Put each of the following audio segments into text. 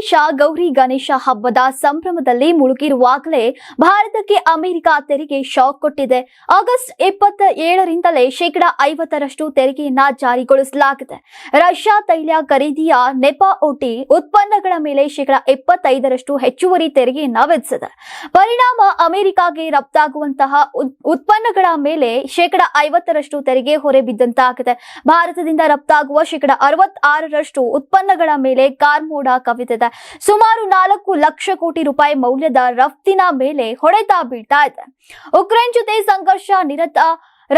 ದೇಶ ಗೌರಿ ಗಣೇಶ ಹಬ್ಬದ ಸಂಭ್ರಮದಲ್ಲಿ ಮುಳುಗಿರುವಾಗಲೇ ಭಾರತಕ್ಕೆ ಅಮೆರಿಕ ತೆರಿಗೆ ಶಾಕ್ ಕೊಟ್ಟಿದೆ. ಆಗಸ್ಟ್ ಇಪ್ಪತ್ತ ಏಳರಿಂದಲೇ ಶೇಕಡ ಐವತ್ತರಷ್ಟು ತೆರಿಗೆಯನ್ನ ಜಾರಿಗೊಳಿಸಲಾಗಿದೆ. ರಷ್ಯಾ ತೈಲ ಖರೀದಿಯ ನೆಪ ಓಟಿ ಉತ್ಪನ್ನಗಳ ಮೇಲೆ ಶೇಕಡ ಇಪ್ಪತ್ತೈದರಷ್ಟು ಹೆಚ್ಚುವರಿ ತೆರಿಗೆಯನ್ನ ವಿಧಿಸಿದೆ. ಪರಿಣಾಮ ಅಮೆರಿಕಾಗೆ ರಫ್ತಾಗುವಂತಹ ಉತ್ಪನ್ನಗಳ ಮೇಲೆ ಶೇಕಡ ಐವತ್ತರಷ್ಟು ತೆರಿಗೆ ಹೊರೆ ಬಿದ್ದಂತಾಗಿದೆ ಭಾರತದಿಂದ ರಫ್ತಾಗುವ ಶೇಕಡ ಅರವತ್ತಾರರಷ್ಟು ಉತ್ಪನ್ನಗಳ ಮೇಲೆ ಕಾರ್ಮೋಡ ಕವಿದಿದೆ. ಸುಮಾರು ನಾಲ್ಕು ಲಕ್ಷ ಕೋಟಿ ರೂಪಾಯಿ ಮೌಲ್ಯದ ರಫ್ತಿನ ಮೇಲೆ ಹೊಡೆತ ಬೀಳ್ತಾ ಇದೆ. ಉಕ್ರೇನ್ ಜೊತೆ ಸಂಘರ್ಷ ನಿರತ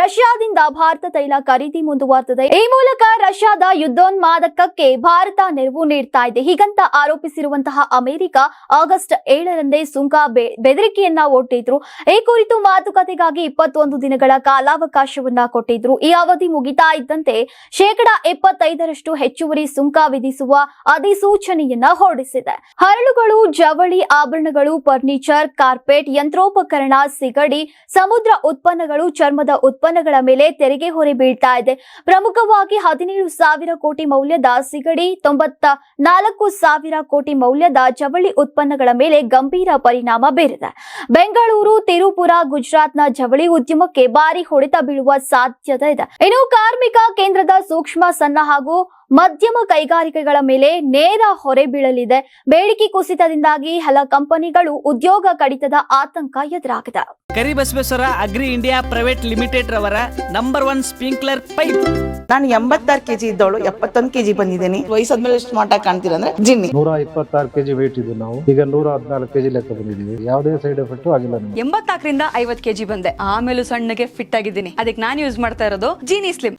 ರಷ್ಯಾದಿಂದ ಭಾರತ ತೈಲ ಖರೀದಿ ಮುಂದುವರೆದಿದೆ. ಈ ಮೂಲಕ ರಷ್ಯಾದ ಯುದ್ಧೋನ್ಮಾದಕಕ್ಕೆ ಭಾರತ ನೆರವು ನೀಡ್ತಾ ಇದೆ. ಹೀಗಂತ ಆರೋಪಿಸಿರುವಂತಹ ಅಮೆರಿಕ ಆಗಸ್ಟ್ ಏಳರಂದೇ ಸುಂಕ ಬೆದರಿಕೆಯನ್ನ ಒಡ್ಡಿದ್ರು. ಈ ಕುರಿತು ಮಾತುಕತೆಗಾಗಿ ಇಪ್ಪತ್ತೊಂದು ದಿನಗಳ ಕಾಲಾವಕಾಶವನ್ನ ಕೊಟ್ಟಿದ್ರು. ಈ ಅವಧಿ ಮುಗಿತಾ ಇದ್ದಂತೆ ಶೇಕಡ ಇಪ್ಪತ್ತೈದರಷ್ಟು ಹೆಚ್ಚುವರಿ ಸುಂಕ ವಿಧಿಸುವ ಅಧಿಸೂಚನೆಯನ್ನ ಹೊರಡಿಸಿದೆ. ಹರಳುಗಳು, ಜವಳಿ ಆಭರಣಗಳು, ಫರ್ನಿಚರ್, ಕಾರ್ಪೆಟ್, ಯಂತ್ರೋಪಕರಣ, ಸಿಗಡಿ, ಸಮುದ್ರ ಉತ್ಪನ್ನಗಳು, ಚರ್ಮದ ಉತ್ಪನ್ನಗಳ ಮೇಲೆ ತೆರಿಗೆ ಹೊರೆ ಬೀಳ್ತಾ ಇದೆ. ಪ್ರಮುಖವಾಗಿ ಹದಿನೇಳು ಸಾವಿರ ಕೋಟಿ ಮೌಲ್ಯದ ಸಿಗಡಿ ತೊಂಬತ್ತ ನಾಲ್ಕು ಸಾವಿರ ಕೋಟಿ ಮೌಲ್ಯದ ಜವಳಿ ಉತ್ಪನ್ನಗಳ ಮೇಲೆ ಗಂಭೀರ ಪರಿಣಾಮ ಬೀರಿದೆ. ಬೆಂಗಳೂರು, ತಿರುಪುರ, ಗುಜರಾತ್ನ ಜವಳಿ ಉದ್ಯಮಕ್ಕೆ ಭಾರಿ ಹೊಡೆತ ಬೀಳುವ ಸಾಧ್ಯತೆ ಇದೆ. ಇನ್ನು ಕಾರ್ಮಿಕ ಕೇಂದ್ರದ ಸೂಕ್ಷ್ಮ ಸಣ್ಣ ಹಾಗೂ ಮಧ್ಯಮ ಕೈಗಾರಿಕೆಗಳ ಮೇಲೆ ನೇರ ಹೊರೆ ಬೀಳಲಿದೆ. ಬೇಡಿಕೆ ಕುಸಿತದಿಂದಾಗಿ ಹಲ ಕಂಪನಿಗಳು ಉದ್ಯೋಗ ಕಡಿತದ ಆತಂಕ ಎದುರಾಗಿದೆ. Karibasaveshwara agri India private limited ರವರ ನಂಬರ್ ಒನ್ ಸ್ಪ್ರಿಂಕ್ಲರ್ ಪೈಪ್. ನಾನು ಎಂಬತ್ತಾರು ಕೆಜಿ ಇದ್ದವಳು ಎಪ್ಪತ್ತೊಂದು ಕೆಜಿ ಬಂದಿದ್ದೀನಿ. ವಯಸ್ಸಾದ್ಮೇಲೆ ಸ್ಮಾರ್ಟ್ ಆಗಿ ಕಾಣ್ತೀರ ಅಂದ್ರೆ ಜಿನ್ನಿ. ನೂರ ಇಪ್ಪತ್ತಾರು ಕೆಜಿ ವೇಟ್ ಇದ್ದು ನಾವು. ಈಗ ನೂರ ಹದಿನಾಲ್ಕು ಕೆಜಿ ಲೆಕ್ಕ ಬಂದಿದ್ದೀವಿ. ಯಾವುದೇ ಸೈಡ್ ಎಫೆಕ್ಟ್ ಆಗಿಲ್ಲ ಎಂಬತ್ತಾಕರಿಂದ ಎಂಬತ್ನಾಲ್ಕರಿಂದ ಐವತ್ ಕೆಜಿ ಬಂದೆ. ಆಮೇಲೆ ಸಣ್ಣಗೆ ಫಿಟ್ ಆಗಿದ್ದೀನಿ. ಅದಕ್ಕೆ ನಾನು ಯೂಸ್ ಮಾಡ್ತಾ ಇರೋದು ಜೀನಿ ಸ್ಲಿಮ್